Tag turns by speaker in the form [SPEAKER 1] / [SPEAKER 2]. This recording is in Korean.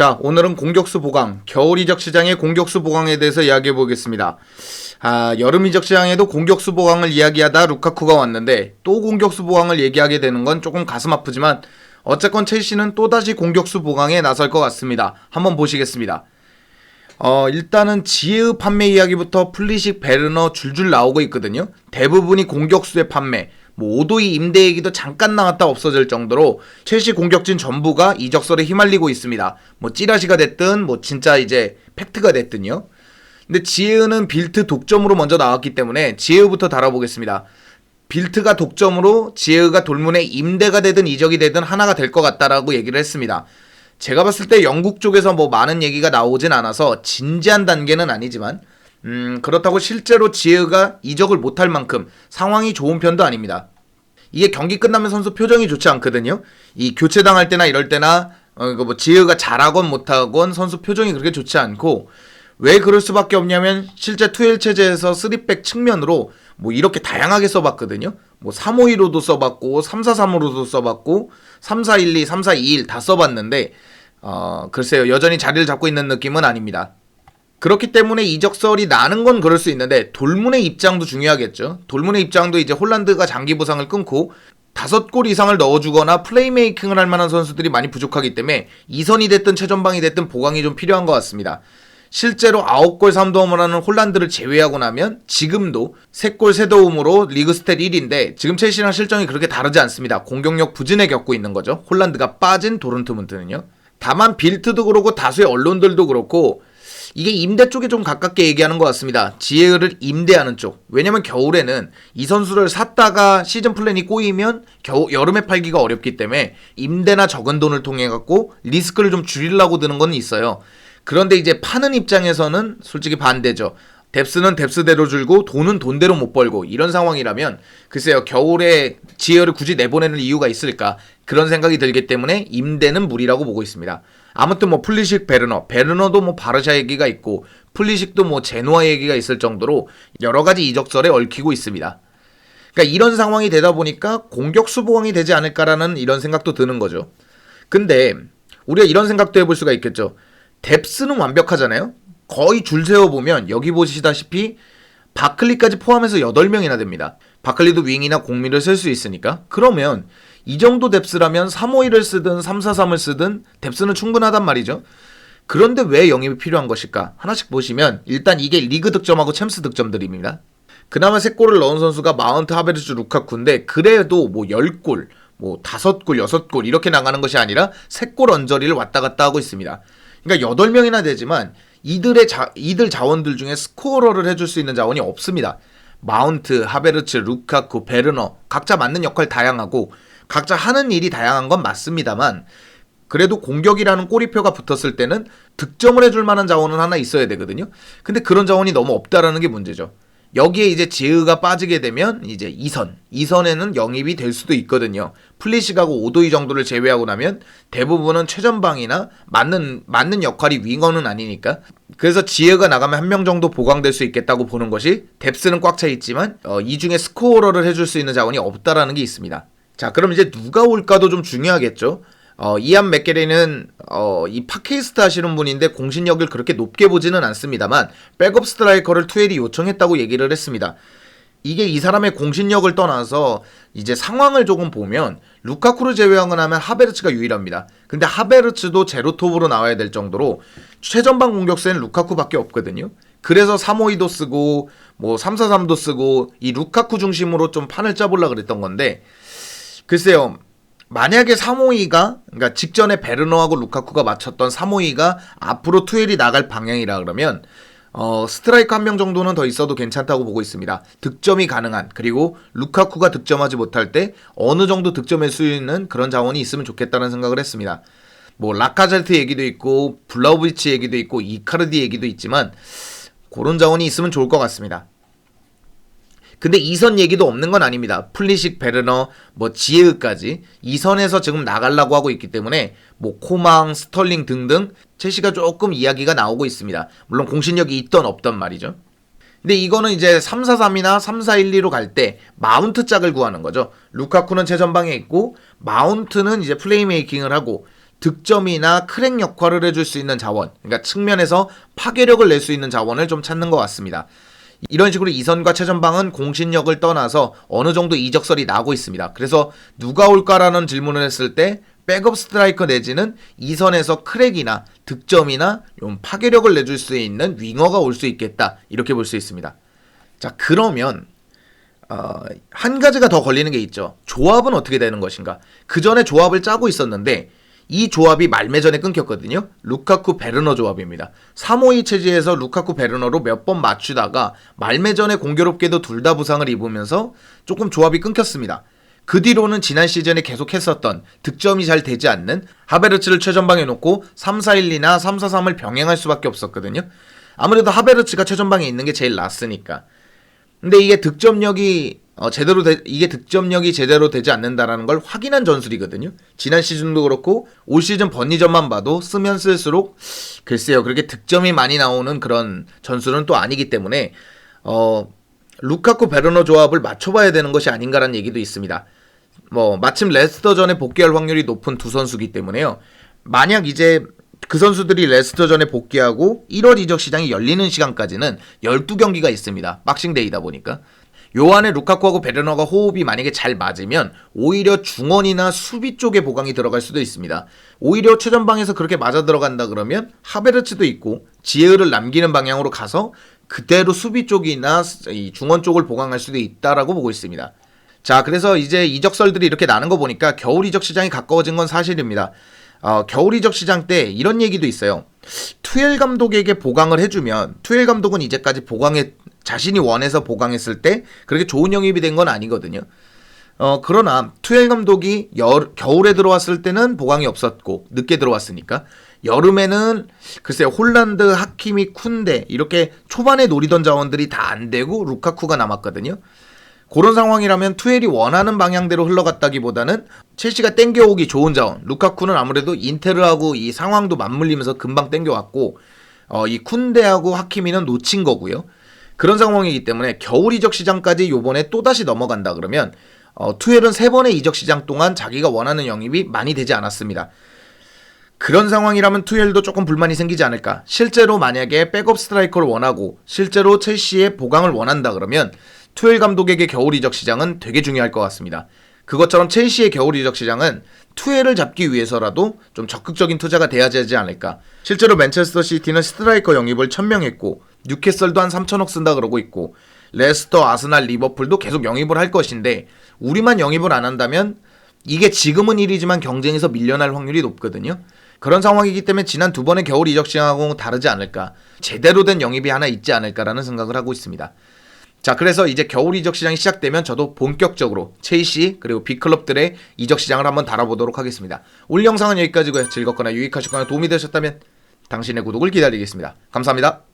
[SPEAKER 1] 자, 오늘은 공격수 보강, 겨울 이적 시장의 공격수 보강에 대해서 이야기해 보겠습니다. 아, 여름 이적 시장에도 공격수 보강을 이야기하다 루카쿠가 왔는데 또 공격수 보강을 얘기하게 되는 건 조금 가슴 아프지만 어쨌건 첼시는 또다시 공격수 보강에 나설 것 같습니다. 한번 보시겠습니다. 어, 일단은 지혜의 판매 이야기부터 플리식 베르너 줄줄 나오고 있거든요. 대부분이 공격수의 판매, 뭐 오도이 임대 얘기도 잠깐 나왔다 없어질 정도로 첼시 공격진 전부가 이적설에 휘말리고 있습니다. 뭐 찌라시가 됐든 뭐 진짜 이제 팩트가 됐든요. 근데 지혜은은 빌트 독점으로 먼저 나왔기 때문에 지혜우부터 다뤄보겠습니다. 빌트가 독점으로 지혜우가 돌문에 임대가 되든 이적이 되든 하나가 될 것 같다라고 얘기를 했습니다. 제가 봤을 때 영국 쪽에서 뭐 많은 얘기가 나오진 않아서 진지한 단계는 아니지만 음, 그렇다고 실제로 지혜가 이적을 못할 만큼 상황이 좋은 편도 아닙니다. 이게 경기 끝나면 선수 표정이 좋지 않거든요. 이 교체 당할 때나 이럴 때나 어, 이거 뭐 지혜가 잘하건 못하건 선수 표정이 그렇게 좋지 않고 왜 그럴 수밖에 없냐면 실제 투엘 체제에서 3백 측면으로 뭐 이렇게 다양하게 써봤거든요. 뭐 352로도 써봤고 343으로도 써봤고 3412, 3421 다 써봤는데 어 글쎄요 여전히 자리를 잡고 있는 느낌은 아닙니다. 그렇기 때문에 이적설이 나는 건 그럴 수 있는데 돌문의 입장도 중요하겠죠. 돌문의 입장도 이제 홀란드가 장기 부상을 끊고 다섯 골 이상을 넣어주거나 플레이메이킹을 할 만한 선수들이 많이 부족하기 때문에 이선이 됐든 최전방이 됐든 보강이 좀 필요한 것 같습니다. 실제로 9골 3도움을 하는 홀란드를 제외하고 나면 지금도 3골 3도움으로 리그 스탯 1인데 지금 첼시랑 실정이 그렇게 다르지 않습니다. 공격력 부진에 겪고 있는 거죠. 홀란드가 빠진 도른트문트는요. 다만 빌트도 그렇고 다수의 언론들도 그렇고 이게 임대 쪽에 좀 가깝게 얘기하는 것 같습니다. 지혜를 임대하는 쪽. 왜냐면 겨울에는 이 선수를 샀다가 시즌 플랜이 꼬이면 겨우 여름에 팔기가 어렵기 때문에 임대나 적은 돈을 통해 갖고 리스크를 좀 줄이려고 드는 건 있어요. 그런데 이제 파는 입장에서는 솔직히 반대죠. 뎁스는 뎁스대로 줄고 돈은 돈대로 못 벌고 이런 상황이라면 글쎄요 겨울에 지혜를 굳이 내보내는 이유가 있을까 그런 생각이 들기 때문에 임대는 무리라고 보고 있습니다. 아무튼 뭐 플리식 베르너 베르너도 뭐 바르샤 얘기가 있고 플리식도 뭐 제노아 얘기가 있을 정도로 여러 가지 이적설에 얽히고 있습니다. 그러니까 이런 상황이 되다 보니까 공격 수 보강이 되지 않을까라는 이런 생각도 드는 거죠. 근데 우리가 이런 생각도 해볼 수가 있겠죠. 뎁스는 완벽하잖아요. 거의 줄 세워 보면 여기 보시다시피 바클리까지 포함해서 8명이나 됩니다. 바클리도 윙이나 공미를 쓸 수 있으니까. 그러면 이 정도 뎁스라면 351을 쓰든 343을 쓰든 뎁스는 충분하단 말이죠. 그런데 왜 영입이 필요한 것일까? 하나씩 보시면 일단 이게 리그 득점하고 챔스 득점들입니다. 그나마 3골을 넣은 선수가 마운트 하베르츠 루카쿠인데 그래도 뭐 10골, 뭐 5골, 6골 이렇게 나가는 것이 아니라 3골 언저리를 왔다 갔다 하고 있습니다. 그러니까 8명이나 되지만 이들의 자, 이들 자원들 중에 스코어러를 해줄 수 있는 자원이 없습니다. 마운트, 하베르츠, 루카쿠, 베르너 각자 맞는 역할 다양하고 각자 하는 일이 다양한 건 맞습니다만 그래도 공격이라는 꼬리표가 붙었을 때는 득점을 해줄 만한 자원은 하나 있어야 되거든요. 근데 그런 자원이 너무 없다라는 게 문제죠. 여기에 이제 제의가 빠지게 되면 이제 2선, 2선에는 영입이 될 수도 있거든요. 플리식하고 오도이 정도를 제외하고 나면 대부분은 최전방이나 맞는 맞는 역할이 윙어는 아니니까. 그래서 지혜가 나가면 한 명 정도 보강될 수 있겠다고 보는 것이 뎁스는 꽉 차 있지만 어, 이 중에 스코어러를 해줄 수 있는 자원이 없다라는 게 있습니다. 자, 그럼 이제 누가 올까도 좀 중요하겠죠. 어, 이안 맥게리는 어, 이 팟캐스트 하시는 분인데 공신력을 그렇게 높게 보지는 않습니다만 백업 스트라이커를 투엘이 요청했다고 얘기를 했습니다. 이게 이 사람의 공신력을 떠나서 이제 상황을 조금 보면 루카쿠를 제외하고 나면 하베르츠가 유일합니다. 근데 하베르츠도 제로톱으로 나와야 될 정도로 최전방 공격수에는 루카쿠밖에 없거든요. 그래서 352도 쓰고 뭐 343도 쓰고 이 루카쿠 중심으로 좀 판을 짜보려 그랬던 건데 글쎄요. 만약에 352가 그러니까 직전에 베르너하고 루카쿠가 맞췄던 352가 앞으로 투엘이 나갈 방향이라 그러면 어, 스트라이크 한 명 정도는 더 있어도 괜찮다고 보고 있습니다. 득점이 가능한 그리고 루카쿠가 득점하지 못할 때 어느 정도 득점할 수 있는 그런 자원이 있으면 좋겠다는 생각을 했습니다. 뭐 라카젤트 얘기도 있고 블라우비치 얘기도 있고 이카르디 얘기도 있지만 그런 자원이 있으면 좋을 것 같습니다. 근데 이선 얘기도 없는 건 아닙니다. 플리식 베르너 뭐 지에으까지 이선에서 지금 나가려고 하고 있기 때문에 뭐 코망, 스털링 등등 첼시가 조금 이야기가 나오고 있습니다. 물론 공신력이 있던 없던 말이죠. 근데 이거는 이제 3-4-3이나 3-4-1-2로 갈 때 마운트 짝을 구하는 거죠. 루카쿠는 최전방에 있고 마운트는 이제 플레이메이킹을 하고 득점이나 크랙 역할을 해줄 수 있는 자원, 그러니까 측면에서 파괴력을 낼 수 있는 자원을 좀 찾는 것 같습니다. 이런 식으로 이선과 최전방은 공신력을 떠나서 어느 정도 이적설이 나고 있습니다. 그래서 누가 올까라는 질문을 했을 때 백업 스트라이커 내지는 이선에서 크랙이나 득점이나 좀 파괴력을 내줄 수 있는 윙어가 올 수 있겠다 이렇게 볼 수 있습니다. 자 그러면 어, 한 가지가 더 걸리는 게 있죠. 조합은 어떻게 되는 것인가? 그 전에 조합을 짜고 있었는데 이 조합이 말매전에 끊겼거든요. 루카쿠 베르너 조합입니다. 3-5-2 체제에서 루카쿠 베르너로 몇 번 맞추다가 말매전에 공교롭게도 둘 다 부상을 입으면서 조금 조합이 끊겼습니다. 그 뒤로는 지난 시즌에 계속 했었던 득점이 잘 되지 않는 하베르츠를 최전방에 놓고 3-4-1-2나 3-4-3을 병행할 수밖에 없었거든요. 아무래도 하베르츠가 최전방에 있는 게 제일 낫으니까. 근데 이게 득점력이 어, 제대로 되, 이게 득점력이 제대로 되지 않는다라는 걸 확인한 전술이거든요. 지난 시즌도 그렇고 올 시즌 번니전만 봐도 쓰면 쓸수록 글쎄요 그렇게 득점이 많이 나오는 그런 전술은 또 아니기 때문에 어 루카쿠 베르너 조합을 맞춰봐야 되는 것이 아닌가라는 얘기도 있습니다. 뭐 마침 레스터전에 복귀할 확률이 높은 두 선수기 때문에요. 만약 이제 그 선수들이 레스터전에 복귀하고 1월 이적 시장이 열리는 시간까지는 12경기가 있습니다. 박싱데이다 보니까. 요 안에 루카쿠하고 베르너가 호흡이 만약에 잘 맞으면 오히려 중원이나 수비 쪽에 보강이 들어갈 수도 있습니다. 오히려 최전방에서 그렇게 맞아 들어간다 그러면 하베르츠도 있고 지혜를 남기는 방향으로 가서 그대로 수비 쪽이나 이 중원 쪽을 보강할 수도 있다라고 보고 있습니다. 자, 그래서 이제 이적설들이 이렇게 나는 거 보니까 겨울 이적 시장이 가까워진 건 사실입니다. 어, 겨울 이적 시장 때 이런 얘기도 있어요. 투엘 감독에게 보강을 해주면 투엘 감독은 이제까지 보강에 자신이 원해서 보강했을 때 그렇게 좋은 영입이 된 건 아니거든요. 어, 그러나 투엘 감독이 여, 겨울에 들어왔을 때는 보강이 없었고 늦게 들어왔으니까 여름에는 글쎄요 홀란드, 하키미, 쿤데 이렇게 초반에 노리던 자원들이 다 안 되고 루카쿠가 남았거든요. 그런 상황이라면 투엘이 원하는 방향대로 흘러갔다기보다는 첼시가 땡겨오기 좋은 자원. 루카쿠는 아무래도 인테르하고 이 상황도 맞물리면서 금방 땡겨왔고 어, 이 쿤데하고 하키미는 놓친 거고요. 그런 상황이기 때문에 겨울 이적 시장까지 요번에 또다시 넘어간다 그러면 어, 투엘은 세 번의 이적 시장 동안 자기가 원하는 영입이 많이 되지 않았습니다. 그런 상황이라면 투엘도 조금 불만이 생기지 않을까. 실제로 만약에 백업 스트라이커를 원하고 실제로 첼시의 보강을 원한다 그러면 투엘 감독에게 겨울 이적 시장은 되게 중요할 것 같습니다. 그것처럼 첼시의 겨울 이적 시장은 투엘을 잡기 위해서라도 좀 적극적인 투자가 돼야 되지 않을까. 실제로 맨체스터 시티는 스트라이커 영입을 천명했고 뉴캐슬도 한 3천억 쓴다 그러고 있고 레스터, 아스날, 리버풀도 계속 영입을 할 것인데 우리만 영입을 안 한다면 이게 지금은 일이지만 경쟁에서 밀려날 확률이 높거든요. 그런 상황이기 때문에 지난 두 번의 겨울 이적 시장하고 다르지 않을까. 제대로 된 영입이 하나 있지 않을까라는 생각을 하고 있습니다. 자, 그래서 이제 겨울 이적 시장이 시작되면 저도 본격적으로 첼시 그리고 빅클럽들의 이적 시장을 한번 다뤄보도록 하겠습니다. 오늘 영상은 여기까지고요. 즐겁거나 유익하셨거나 도움이 되셨다면 당신의 구독을 기다리겠습니다. 감사합니다.